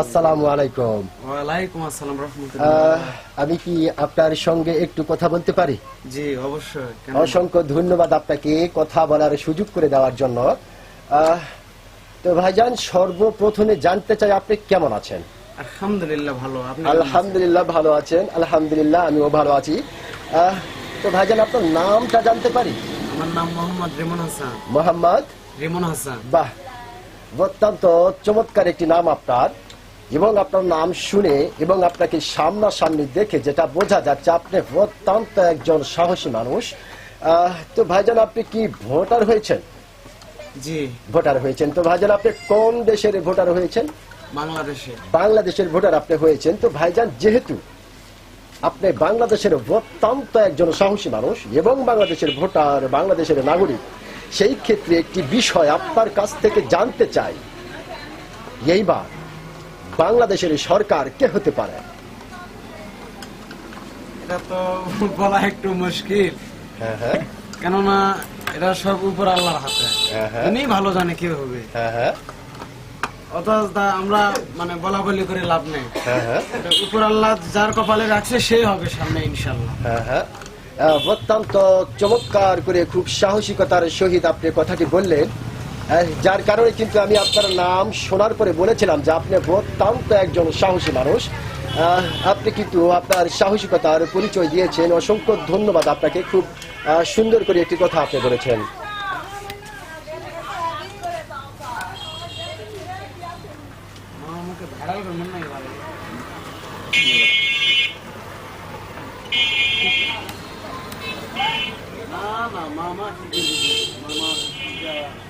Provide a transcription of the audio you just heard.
আসসালামু আলাইকুম। ওয়ালাইকুম আসসালাম রহমতুল্লাহ। আমি কি আপনার সঙ্গে একটু কথা বলতে পারি? জি অবশ্যই। অসংখ্য ধন্যবাদ আপনাকে কথা বলার সুযোগ করে দেওয়ার জন্য। তো ভাইজান সর্বপ্রথমে জানতে চাই আপনি কেমন আছেন? আলহামদুলিল্লাহ ভালো। আপনি আলহামদুলিল্লাহ ভালো আছেন। আলহামদুলিল্লাহ আমিও ভালো আছি। তো ভাইজান আপনার নামটা জানতে পারি? আমার নাম মোহাম্মদ রিমন হাসান। মোহাম্মদ? রিমন হাসান। বাহ অত্যন্ত চমৎকার একটি নাম আপনার এবং আপনার নাম শুনে এবং আপনাকে সামনাসামনি দেখে যেটা বোঝা যাচ্ছে আপনি অত্যন্ত একজন সাহসী মানুষ। তো ভাইজান আপনি কি ভোটার হয়েছেন? জি। ভোটার হয়েছেন। তো ভাইজান আপনি কোন দেশের ভোটার হয়েছেন? বাংলাদেশে। বাংলাদেশের ভোটার আপনি হয়েছেন। তো ভাইজান যেহেতু আপনি বাংলাদেশের অত্যন্ত একজন সাহসী মানুষ এবং বাংলাদেশের ভোটার বাংলাদেশের নাগরিক সেই ক্ষেত্রে একটি বিষয় আপনার কাছ থেকে জানতে চাই। এইবার বাংলাদেশের সরকার কে হতে পারে? এটা তো বলা একটু মুশকিল। হ্যাঁ হ্যাঁ। কেননা এটা সব উপর আল্লাহর হাতে। হ্যাঁ, হ্যাঁ। উনি ভালো জানে কি হবে। হ্যাঁ হ্যাঁ। অথচ আমরা মানে বলা বলি করে লাভ নেই। হ্যাঁ হ্যাঁ। উপর আল্লাহ যার কপালে রাখছে সেই হবে সামনে ইনশাল্লাহ হ্যাঁ হ্যাঁ। অত্যন্ত চমৎকার করে খুব সাহসিকতার সহিত আপনি কথাটি বললেন। যার কারণে কিন্তু আমি আপনার নাম শোনার পরে বলেছিলাম যে আপনি অত্যন্ত একজন সাহসী মানুষ। আপনি কিন্তু আপনার সাহসিকতার পরিচয় দিয়েছেন। অসংখ্য ধন্যবাদ আপনাকে। খুব সুন্দর করে একটি কথা আপনি বলেছেন। Mama, mama, mama.